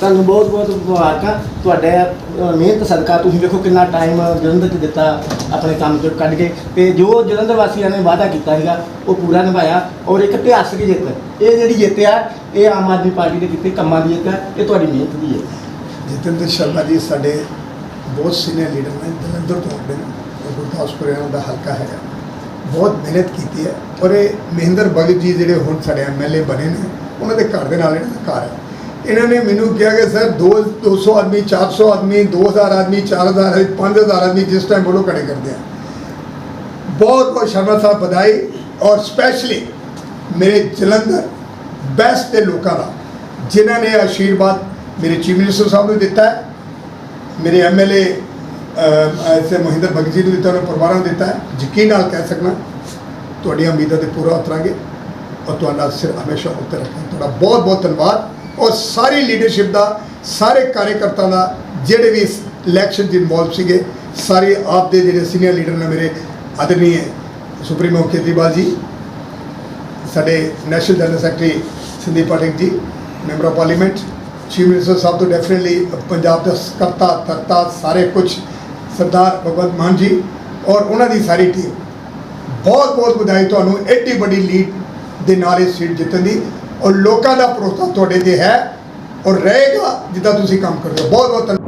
ਤੁਹਾਨੂੰ ਬਹੁਤ ਬਹੁਤ ਮੁਬਾਰਕਾਂ। ਤੁਹਾਡੇ ਅ, ਮਿਹਨਤ ਸਦਕਾ ਤੁਸੀਂ ਵੇਖੋ ਕਿੰਨਾ ਟਾਈਮ ਜਲੰਧਰ 'ਚ ਦਿੱਤਾ ਆਪਣੇ ਕੰਮ ਤੋਂ ਕੱਢ ਕੇ। ਤੇ ਜੋ ਜਲੰਧਰ ਵਾਸੀਆਂ ਨੇ ਵਾਅਦਾ ਕੀਤਾ ਸੀਗਾ ਉਹ ਪੂਰਾ ਨਿਭਾਇਆ। ਔਰ ਇੱਕ ਇਤਿਹਾਸਕ ਜਿੱਤ। ਇਹ ਜਿਹੜੀ ਜਿੱਤ ਆ ਇਹ ਆਮ ਆਦਮੀ ਪਾਰਟੀ ਦੇ ਕੀਤੇ ਕੰਮਾਂ ਦੀ ਜਿੱਤ ਹੈ ਇਹ ਤੁਹਾਡੀ ਮਿਹਨਤ ਦੀ ਹੈ ਜਤਿੰਦਰ ਸ਼ਰਮਾ ਜੀ ਸਾਡੇ ਬਹੁਤ ਸੀਨੀਅਰ ਲੀਡਰ ਨੇ ਜਲੰਧਰ ਤੋਂ ਆਉਂਦੇ ਨੇ। ਔਰ ਗੁਰਦਾਸਪੁਰ ਇਹਨਾਂ ਦਾ ਹਲਕਾ ਹੈਗਾ ਬਹੁਤ ਮਿਹਨਤ ਕੀਤੀ ਹੈ। ਔਰ ਇਹ ਮਹਿੰਦਰ ਭਗਤ ਜੀ ਜਿਹੜੇ ਹੁਣ ਸਾਡੇ ਐਮਐਲਏ ਬਣੇ ਨੇ ਉਹਨਾਂ ਦੇ ਘਰ ਦੇ ਨਾਲ ਇਹਨਾਂ ਦਾ ਘਰ ਹੈ। ਇਹਨਾਂ ਨੇ ਮੈਨੂੰ ਕਿਹਾ ਕਿ ਸਰ 2 200 ਆਦਮੀ 400 ਆਦਮੀ 2000 ਆਦਮੀ 4000 ਆਦਮੀ 5000 ਆਦਮੀ ਜਿਸ ਟਾਈਮ ਬੋਲੋ ਖੜੇ ਕਰਦੇ ਆ। ਬਹੁਤ ਬਹੁਤ ਸ਼ਰਮਾ ਸਾਹਿਬ ਵਧਾਈ ਔਰ ਸਪੈਸ਼ਲੀ ਮੇਰੇ ਜਲੰਧਰ ਬੈਸਟ ਦੇ ਲੋਕਾਂ ਦਾ, ਜਿਨ੍ਹਾਂ ਨੇ ਆਸ਼ੀਰਵਾਦ ਮੇਰੇ ਚੀਫ ਮਿਨਿਸਟਰ ਸਾਹਿਬ ਨੂੰ ਦਿੱਤਾ ਹੈ, ਮੇਰੇ ਐਮਐਲਏ ਐਸੇ ਮਹਿੰਦਰ ਭਗਤ ਜੀ ਨੂੰ ਦਿੱਤਾ, ਉਹਨਾਂ ਪਰਿਵਾਰਾਂ ਨੂੰ ਦਿੱਤਾ ਯਕੀਨ ਨਾਲ ਕਹਿ ਸਕਣਾ ਤੁਹਾਡੀਆਂ ਉਮੀਦਾਂ ਤੇ ਪੂਰਾ ਉਤਰਾਂਗੇ ਔਰ ਤੁਹਾਡਾ ਸਿਰ ਹਮੇਸ਼ਾ ਉੱਤੇ ਰੱਖਾਂਗੇ। ਤੁਹਾਡਾ ਬਹੁਤ ਬਹੁਤ ਧੰਨਵਾਦ। ਔਰ ਸਾਰੀ ਲੀਡਰਸ਼ਿਪ ਦਾ, ਸਾਰੇ ਕਾਰਜਕਰਤਾ ਦਾ ਜਿਹੜੇ ਵੀ ਇਲੈਕਸ਼ਨ 'ਚ ਇਨਵੋਲਵ ਸੀਗੇ, ਸਾਰੇ ਆਪ ਦੇ ਜਿਹੜੇ ਸੀਨੀਅਰ ਲੀਡਰ ਨੇ ਮੇਰੇ ਆਦਰਨੀय ਸੁਪਰੀਮੋ ਕੇਜਰੀਵਾਲ ਜੀ, ਸਾਡੇ national general secretary Sandeep Pathak ji member of parliament chief minister ਸਾਹਿਬ ਤੋਂ ਡੈਫੀਨਿਟਲੀ ਪੰਜਾਬ ਦਾ ਕਰਤਾ ਕਰਤਾ ਸਾਰੇ ਕੁਝ ਸਰਦਾਰ ਭਗਵੰਤ ਮਾਨ ਜੀ ਔਰ ਉਹਨਾਂ ਦੀ ਸਾਰੀ ਟੀਮ ਬਹੁਤ ਬਹੁਤ ਵਧਾਈ ਤੁਹਾਨੂੰ ਐਡੀ ਵੱਡੀ ਲੀਡ ਦੇ ਨਾਲ ਇਹ ਸੀਟ ਜਿੱਤਣ ਦੀ। ਔਰ ਲੋਕਾਂ ਦਾ ਭਰੋਸਾ ਤੁਹਾਡੇ ਤੇ ਹੈ ਔਰ ਰਹੇਗਾ ਜਿੱਦਾਂ ਤੁਸੀਂ ਕੰਮ ਕਰਦੇ ਹੋ। ਬਹੁਤ ਬਹੁਤ ਧੰਨਵਾਦ।